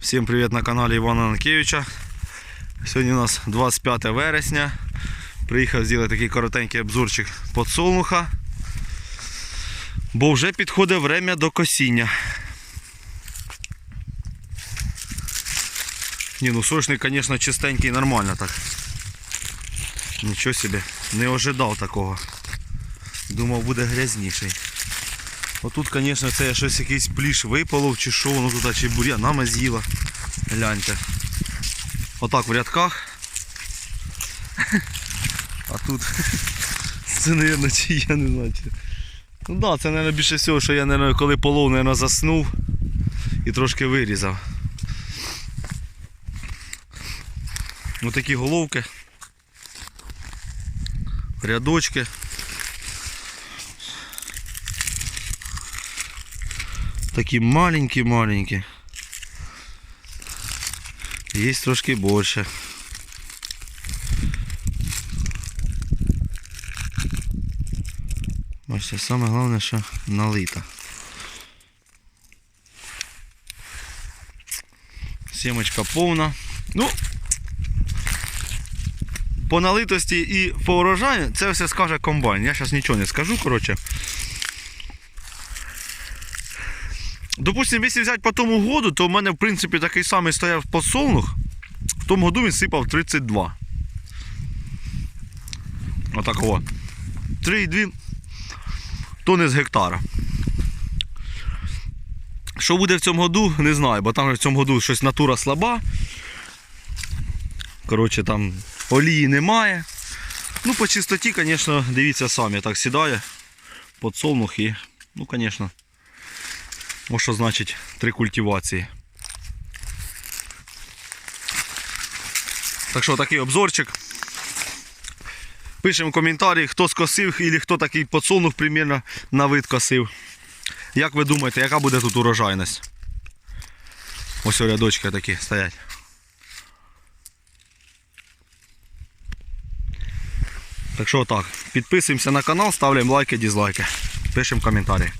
Всім привіт на каналі Івана Анкевича. Сьогодні у нас 25 вересня. Приїхав зробити такий коротенький обзорчик подсолнуха. Бо вже підходить время до косіння. Ні, ну сочник, звісно, чистенький, нормально так. Нічого собі, не ожидав такого. Думав, буде грязніший. Отут, звісно, це щось якийсь пліш випалов чи що, воно тут чи бур'янами з'їла. Гляньте. Отак в рядках. А тут це, мабуть, чи я не знаю. Ну так, це, мабуть, більше всього, що я, мабуть, коли полов, мабуть, заснув і трошки вирізав. Ось такі головки. Рядочки. Такі маленькі-маленькі. Є трошки більше. Бачите, саме головне, що налита. Сімочка повна. Ну, по налитості і по урожаю це все скаже комбайн. Я зараз нічого не скажу, коротше. Допустим, якщо взяти по тому году, то в мене в принципі такий самий стояв подсолнух. В тому году він сипав 32. Отакого. 3,2 тони з гектара. Що буде в цьому году, не знаю, бо там в цьому году щось натура слаба. Коротше, там олії немає. Ну, по чистоті, звісно, дивіться самі, так сідає. Подсолнух і, ну, звісно. Ось що значить три культивації. Так що такий обзорчик. Пишемо коментарі, хто скосив і хто такий подсолнух примірно на вид косив. Як ви думаєте, яка буде тут урожайність? Ось рядочки такі стоять. Так що так, підписуємося на канал, ставляємо лайки, дізлайки. Пишемо коментарі.